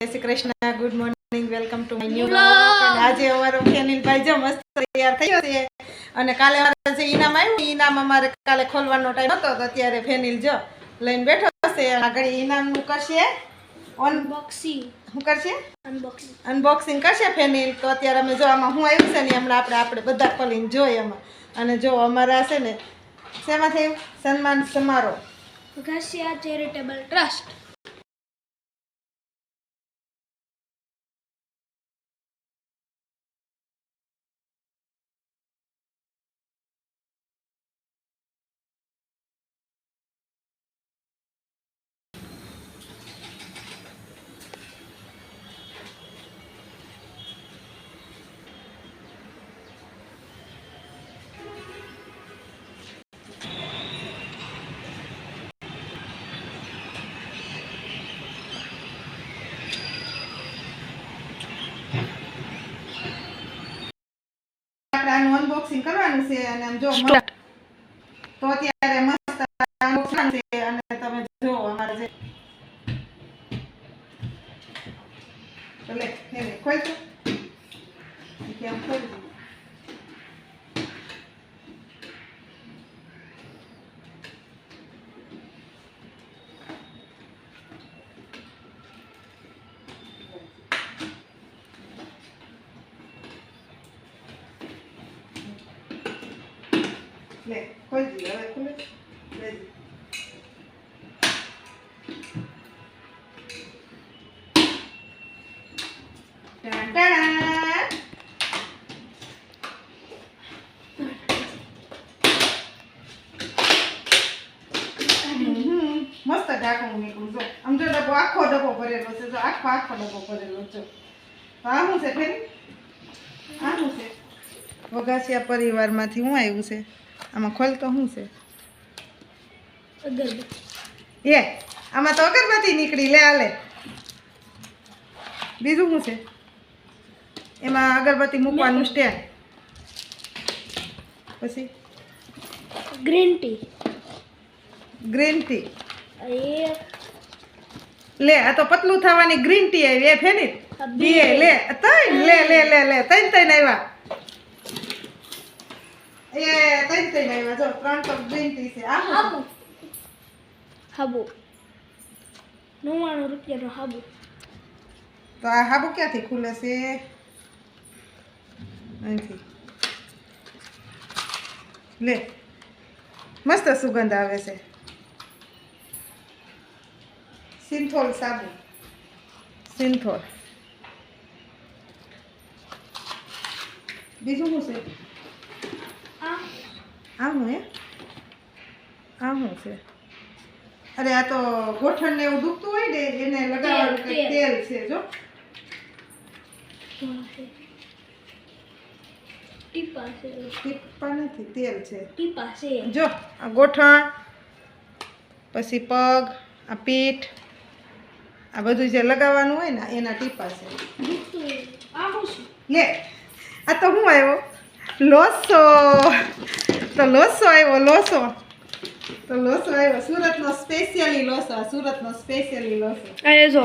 Shri Krishna. Good morning welcome to my new. આજે અમારો ફેનિલભાઈ જો મસ્ત તૈયાર થયો છે. અને કાલે અમારે જે ઇનામ આવ્યું ઇનામ અમારે કાલે ખોલવાનો ટાઈમ હતો તો અત્યારે ફેનિલ જો લઈને બેઠો છે. આગળ ઇનામનું કરશે. અનબોક્સિંગ શું કરશે? અનબોક્સિંગ અનબોક્સિંગ કરશે ફેનિલ. તો અત્યારે અમે જો આમાં હું આવ્યું છે ને હમણાં આપણે આપણે બધા ખોલીને જોઈએ એમાં અને જો અમારા છે ને શેમાં થયું સન્માન સમારોહ. ઘસિયા ચેરિટેબલ ટ્રસ્ટ આપણે આનું અનબોક્સિંગ કરવાનું છે અને આમ જો મ- તો અત્યારે મસ્ત unboxing છે અને તમે જો અમારે જે તો લે લે લે ખોલ તો કેમ ખોલ દે. લે ખોલ દે હવે ખોલ લે ટાણ ટાણ. હમ, મસ્ત ઢાંકણું નીકળ્યું જો આમ જો ડબ્બો આખો ડબ્બો ભરેલો છે જો આખો આખો ડબ્બો ભરેલો છે આ છે ફેરી આ શું છે વગાસિયા પરિવારમાંથી હું આવ્યું છે આમાં ખોલ તો શું છે અગરબત્તી એ આમાં તો અગરબત્તી નીકળી લે આલે બીજું શું છે એમાં અગરબત્તી મૂકવાનું સ્ટેન્ડ પછી ગ્રીન ટી ગ્રીન ટી લે આ તો પતલું થવાની ગ્રીન ટી આવી એ ફેની બે લે ત્રણ લે લે લે લે ત્રણ તૈન આવ્યા એ ત્રણ ત્રણ આવ્યા જો ત્રણ તો ગ્રીન છે. આ હાબુ. નવ્વાણું રૂપિયાનો હાબુ. તો આ હાબુ ક્યાંથી ખુલે છે? અહીંથી. લે. મસ્ત સુગંધ આવે છે. સિન્થોલ સાબુ. સિન્થોલ બીજું શું છે? આ એ આ છે. અરે આ તો ગોઠણ ને એવું દુખતું હોય ને એને લગાવવાનું કંઈક તેલ, છે જો. ટીપા નથી તેલ છે. ટીપા છે. જો આ ગોઠણ પછી પગ આ પીઠ આ બધું જે લગાવવાનું હોય ને એના ટીપા છે. લે આ તો હું આવ્યો? લોસો. તો લોસો આવ્યો લોસો તો લોસો આવ્યો સુરતનો સ્પેશિયલી લોસો આ સુરતનો સ્પેશિયલી લોસો અરે જો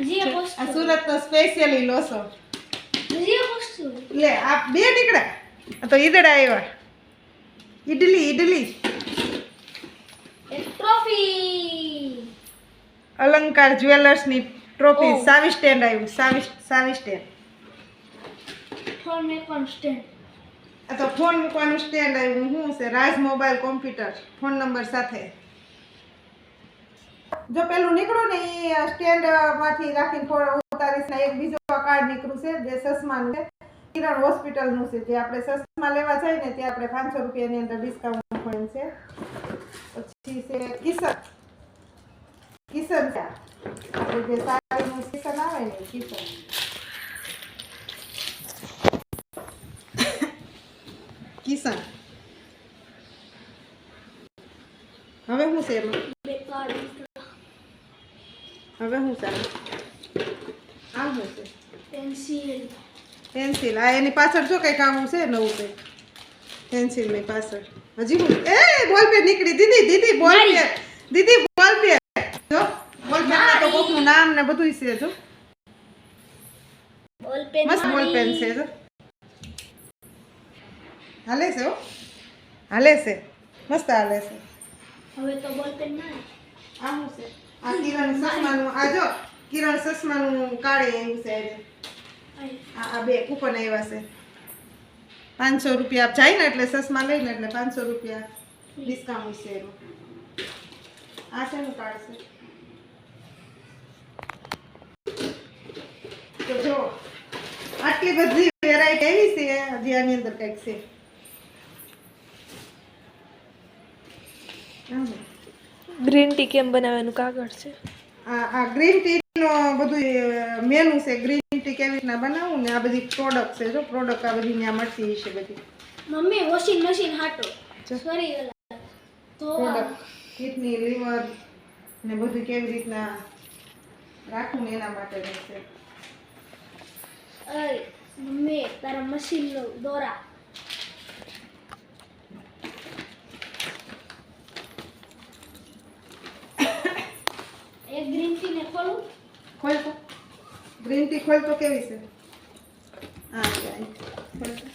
જે આ સુરતનો સ્પેશિયલી લોસો લે આ બે નીકળ્યા આ તો ઈદડા આવ્યા ઈડલી ઈડલી એક ટ્રોફી અલંકાર જ્વેલર્સની ટ્રોફી સાવી સ્ટેન્ડ આવ્યું સાવી સાવી સ્ટેન્ડ સ્ટેન્ડ આ તો ફોન મૂકવાનું સ્ટેન્ડ આવ્યું. શું છે, Raj mobile computer. Phone number સાથે. જો પેલું નીકળું ને એ સ્ટેન્ડમાંથી રાખીને થોડો ઉતારીશ ને એક બીજો કાર્ડ નીકળ્યું છે, જે સસમાનું છે. કિરણ હોસ્પિટલનું છે, જે આપણે સસમા લેવા જાય ને, ત્યાં આપણે પાંચસો રૂપિયાની અંદર ડિસ્કાઉન્ટ પણ છે. પછી છે, કિશન. કિશન ચા જે સાડીનું કિશન આવે ને, કિશન. કિશન. હવે શું છે એમાં હવે શું છે આમ શું છે. પેન્સિલ પેન્સિલ આ એની પાછળ જો કંઈક આવું છે નવું કંઈક. પેન્સિલની પાછળ. હજી હું એ બોલ પે નીકળી. દીદી દીદી બોલ પે દીદી બોલ પે જો બોલ પે તો કોકનું નામ ને બધું છે જો. બોલ પેન મસ્ત બોલ પેન છે જો. હાલે છે હો. હાલે છે મસ્ત હાલે છે હવે તો બોલ પેન ના આ છે આ કિરણ સસમાનું આ જો કિરણ સસમાનું કાળે એવું છે આજે. આ આ બે કૂપન આવ્યા છે. પાંચસો રૂપિયા આપ જાય ને એટલે સસમા લઈને એટલે પાંચસો રૂપિયા ડિસ્કાઉન્ટ છે એનું. આ શેનું કાર્ડ છે? તો જો આટલી બધી વેરાયટી એવી છે હજી આની અંદર કંઈક છે. ગ્રીન ટી કેમ બનાવવાનું કાગળ છે? આ આ ગ્રીન ટી નો બધું મેનુ છે ગ્રીન ટી કેવી રીતના બનાવવું ને આ બધી પ્રોડક્ટ છે જો પ્રોડક્ટ આ બધી ત્યાં મળતી હશે બધી. મમ્મી વોશિંગ મશીન હાટો. જો. સોરી તો પ્રોડક્ટ કિડની લીવર ને બધું કેવી રીતના રાખવું ને એના માટે છે અય મમ્મી તારા મશીન નો દોરા એક ગ્રીન ટી ને ખોલું ખોલ તો ગ્રીન ટી ખોલ તો કેવી છે હા છે અહીં. ખોલ તો.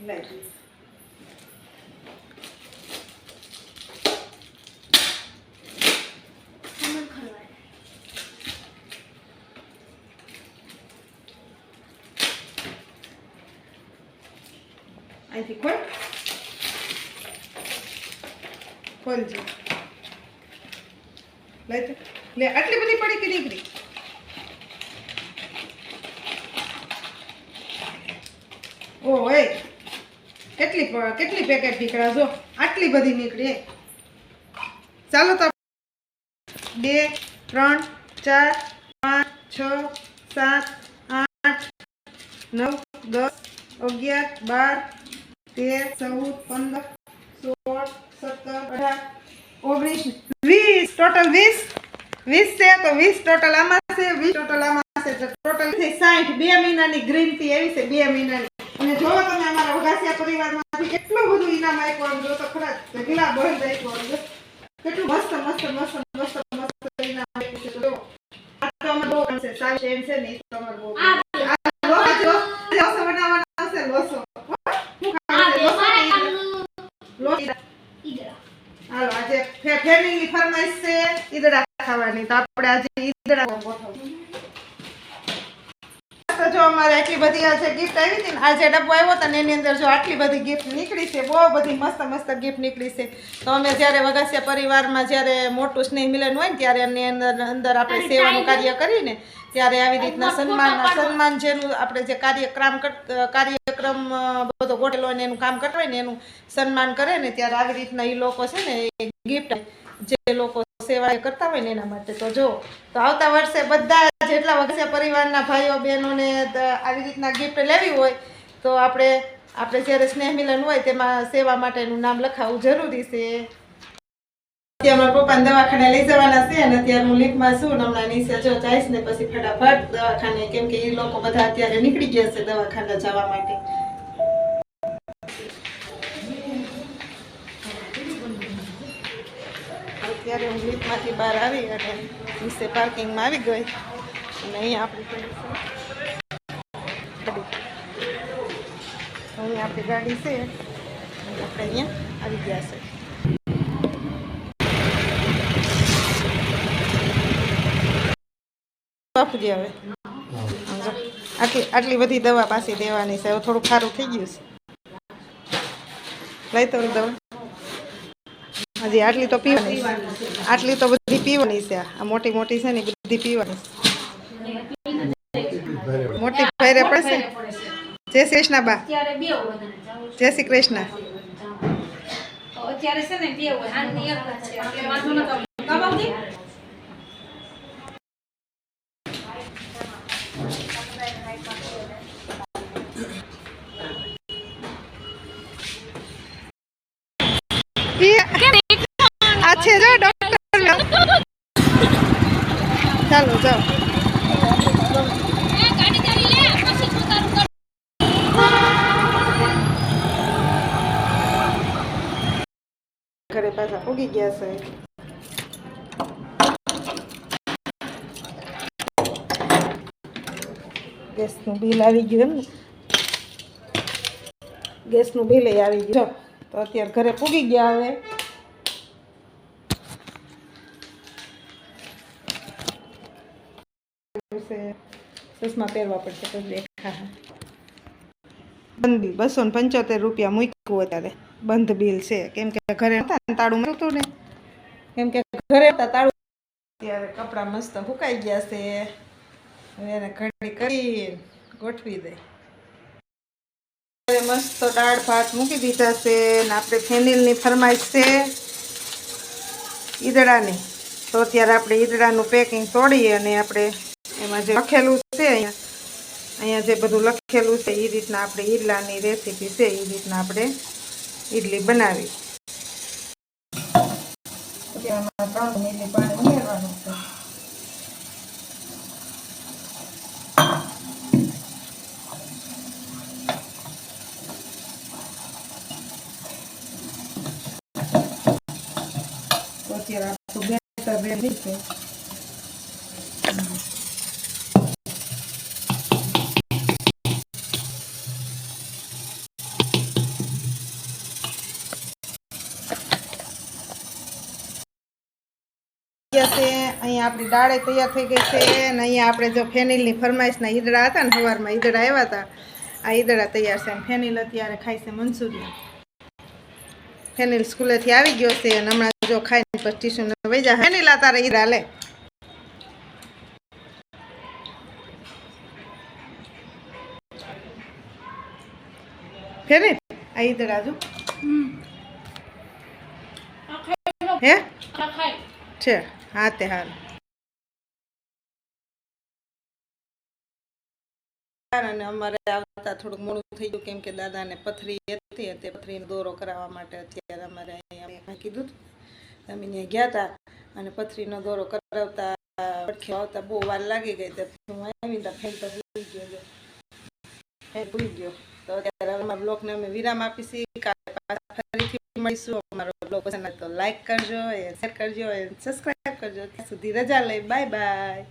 લાઈ. ખમણ ખરવાય અહીંથી ખોલ ખોલજો લઈ તો. લે, આટલી બધી પડી ઓ એ કેટલી કેટલી પેકેટ નીકળ્યા જો? આટલી બધી નીકળી ચાલો તો બે, ત્રણ, ચાર, પાંચ, છ, સાત, આઠ, નવ, દસ, અગિયાર, બાર તેર, ચૌદ, પંદર, સોળ, સત્તર, અઢાર, ઓગણીસ, વીસ. ટોટલ વીસ. વીસ છે તો વીસ ટોટલ આમાં છે, વીસ ટોટલ આમાં છે. ટોટલ થઈ સાઠ. બે મહિનાની ગ્રીન ટી એવી છે, બે મહિનાની. અને જો તમે અમારા વઘાસિયા પરિવારમાંથી કેટલું બધું ઇનામ આમ જો તો ખરા ઢગલા આપ્યું આમ જો. કેટલું મસ્ત મસ્ત મસ્ત મસ્ત મસ્ત ઇનામ આપ્યું છે. તો આ તો અમે બહુ છે સાવ શેમ છે ને એ તો અમારે બહુ ગમશે. આ લો, આ જો. લોસો બનાવવાનો આવશે લોસો હો? શું આ ખાવાનું છે? બે લોસો મારા કે કામનું લોસો? ઈદરા હાલો આજે ફે- ફેમિલી ફરમાઈશ છે ઈદડા ખાવાની તો આપણે આજે ઈદડા ગોઠવશું તો જો અમારે આટલી બધી આજે ગિફ્ટ આવી હતી ને આજે ડબ્બો આવ્યો હતો ને એની અંદર જો આટલી બધી ગિફ્ટ નીકળી છે બહુ બધી મસ્ત મસ્ત ગિફ્ટ નીકળી છે. તો અમે જ્યારે વગાસિયા પરિવારમાં જ્યારે મોટું સ્નેહ મિલન હોય ને ત્યારે એની અંદર અંદર આપણે સેવાનું કાર્ય કરીને ત્યારે આવી રીતના સન્માન સન્માન જેનું આપણે જે કાર્યક્રમ કાર્યક્રમ બધો ગોઠેલો હોય ને એનું કામ કરતા હોય ને એનું સન્માન કરે ને ત્યારે આવી રીતના એ લોકો છે ને એ ગિફ્ટ જે લોકો સેવા કરતા હોય ને એના માટે તો જો, તો આવતા વર્ષે બધા જેટલા વગસ્યા પરિવારના ભાઈઓ, બહેનોને આવી રીતના ગિફ્ટ લેવી હોય, તો આપણે આપણે જ્યારે સ્નેહ મિલન હોય તેમાં સેવા માટેનું નામ લખાવવું જરૂરી છે. અત્યારે મારા પપ્પાને દવાખાને લઈ જવાના છે અને અત્યારે હું લીફમાં છું હમણાં નીચે જો જઈશ ને પછી ફટાફટ દવાખાને, કેમ કે એ લોકો બધા અત્યારે નીકળી ગયા છે દવાખાને જવા માટે. અત્યારે હું લિફ્ટમાંથી બહાર આવી અને નીચે પાર્કિંગમાં આવી ગઈ. અને અહીંયા આપણી અહીંયા આપણી ગાડી છે. આપણે અહીંયા આવી ગયા છે. આપજે હવે. આટલી આટલી બધી દવા પાછી દેવાની છે. હવે થોડું ખારું થઈ ગયું છે. લઈ તો દવા. હજી આટલી તો પીવાની. આટલી તો બધી પીવાની છે. આ મોટી મોટી છે ને બધી પીવાની મોટી ફેરે પડશે? જય શ્રી કૃષ્ણ બા. જય શ્રી કૃષ્ણ. અત્યારે છે ને બે હોય ચાલો જાઓ ઘરે પાછા ઉગી ગયા છે. ગેસનું બિલ આવી ગયું એમ ને? ગેસનું બિલ આવી ગયું. તો અત્યારે ઘરે પૂગી ગયા હવે. ચશ્મા પહેરવા પડશે તો દેખા બંધ બિલ બસો ને પંચોતેર રૂપિયા મૂક્યું અત્યારે બંધ બિલ છે. કેમ કે ઘરે હતા ને તાળું હતું ને? કેમ કે ઘરે હતા તાળું. ત્યારે કપડાં મસ્ત સુકાઈ ગયા છે. હવે એને ઘડી કરી ગોઠવી દે. મસ્ત દાળ ભાત મૂકી દીધા છે ને આપણે ફેનિલની ફરમાઈશ છે ઈદડાની. તો અત્યારે આપણે ઈદડાનું પેકિંગ તોડીએ અને આપણે એમાં જે લખેલું છે અહીંયા અહીંયા જે બધું લખેલું છે, એ રીતના આપણે ઈડલાની રેસીપી છે, એ રીતના આપણે ઈડલી બનાવી. અત્યારે આપણું બેટર રેડી છે. ગયા છે અહીંયા આપણી દાળે તૈયાર થઈ ગઈ છે અને અહીંયા આપણે જો ફેનિલની ફરમાઈશના ઈદડા હતા ને સવારમાં ઈદડા આવ્યા હતા આ ઈદડા તૈયાર છે ફેનિલ અત્યારે ખાય છે મંચુરિયન ફેનિલ સ્કૂલેથી આવી ગયો છે અને હમણાં જો ખાઈને પછી ટ્યુશન વહી જાય ફેનિલ આ તારે ઈદડા લે. ફેનિલ આ ઈદડા જો. હે? છે. હા, તે હાલ. અને અમારે આવતા થોડુંક મોડું થઈ ગયું, કેમ કે દાદાને પથરી હતી, તે પથરીનો દોરો કરાવવા માટે અત્યારે અમારે અહીંયા કીધું હતું અમે ત્યાં ગયા હતા અને પથરીનો દોરો કરાવતા પડખે આવતા બહુ વાર લાગી ગઈ, તો હું આવી તો ફેલ ભૂલી ગયો ફેલ ભૂલી ગયો. તો અત્યારે અમારા બ્લોગને અમે વિરામ આપીશી. કાલે પાછા ફરીથી મળીશું અમારો બ્લોગ પસંદ તો લાઇક કરજો, એ શેર કરજો, એ સબસ્ક્રાઈબ કરજો. ત્યાં સુધી રજા લઈ બાય બાય